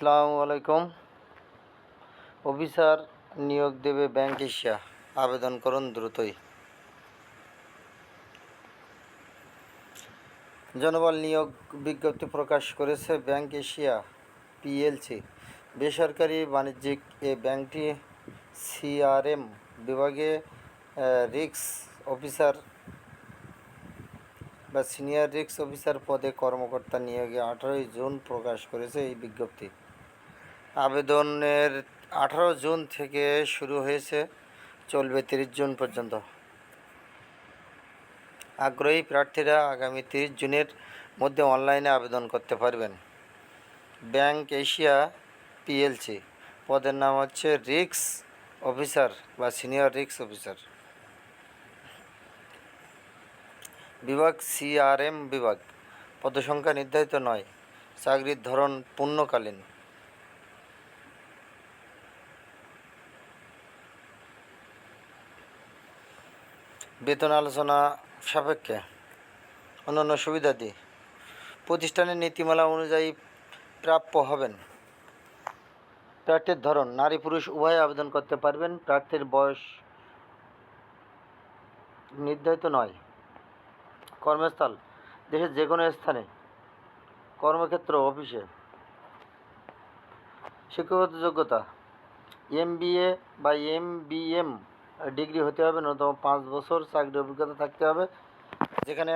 আসসালামু আলাইকুম। অফিসার নিয়োগ দেবে ব্যাংক এশিয়া। আবেদন করুন দ্রুতই। জনবল নিয়োগ বিজ্ঞপ্তি প্রকাশ করেছে ব্যাংক এশিয়া, পিএলসি। বেসরকারি বাণিজ্যিক এ ব্যাংকটি সিআরএম বিভাগে রিক্স অফিসার বা সিনিয়র রিক্স অফিসার পদে কর্মকর্তা নিয়োগে আঠারোই জুন প্রকাশ করেছে এই বিজ্ঞপ্তি। আবেদনের আঠারো জুন থেকে শুরু হয়েছে, চলবে তিরিশ জুন পর্যন্ত। আগ্রহী প্রার্থীরা আগামী তিরিশ জুনের মধ্যে অনলাইনে আবেদন করতে পারবেন। ব্যাংক এশিয়া পিএলসি, পদের নাম হচ্ছে রিক্স অফিসার বা সিনিয়র রিক্স অফিসার। বিভাগ সিআরএম বিভাগ, পদসংখ্যা নির্ধারিত নয়, চাকরির ধরন পূর্ণকালীন। বেতন আলোচনা সাপেক্ষে অন্যান্য সুবিধাদি প্রতিষ্ঠানের নীতিমালা অনুযায়ী প্রাপ্য হবেন। প্রার্থীর ধরন, নারী পুরুষ উভয়ে আবেদন করতে পারবেন। প্রার্থীর বয়স নির্ধারিত নয়। কর্মস্থল, দেশের যে কোনো স্থানে, কর্মক্ষেত্র, অফিসে। শিক্ষাগত যোগ্যতা এমবিএ বা এমবিএম ডিগ্রি হতে হবে, ন্যূনতম পাঁচ বছর চাকরি অভিজ্ঞতা থাকতে হবে। যেখানে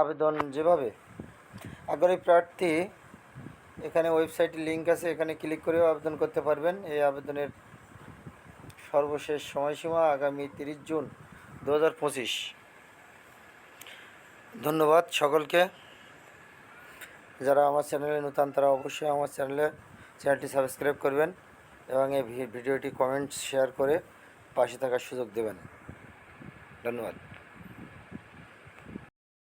আবেদন যেভাবে আগ্রহী প্রার্থী, এখানে ওয়েবসাইটের লিঙ্ক আছে, এখানে ক্লিক করেও আবেদন করতে পারবেন। এই আবেদনের সর্বশেষ সময়সীমা আগামী তিরিশ জুন দু হাজার পঁচিশ। ধন্যবাদ সকলকে। যারা আমার চ্যানেলে নতুন, তারা অবশ্যই আমার চ্যানেলে চ্যানেলটি সাবস্ক্রাইব করবেন এবং এই ভিডিওটি কমেন্ট শেয়ার করে পাশে থাকার সুযোগ দেবেন। ধন্যবাদ।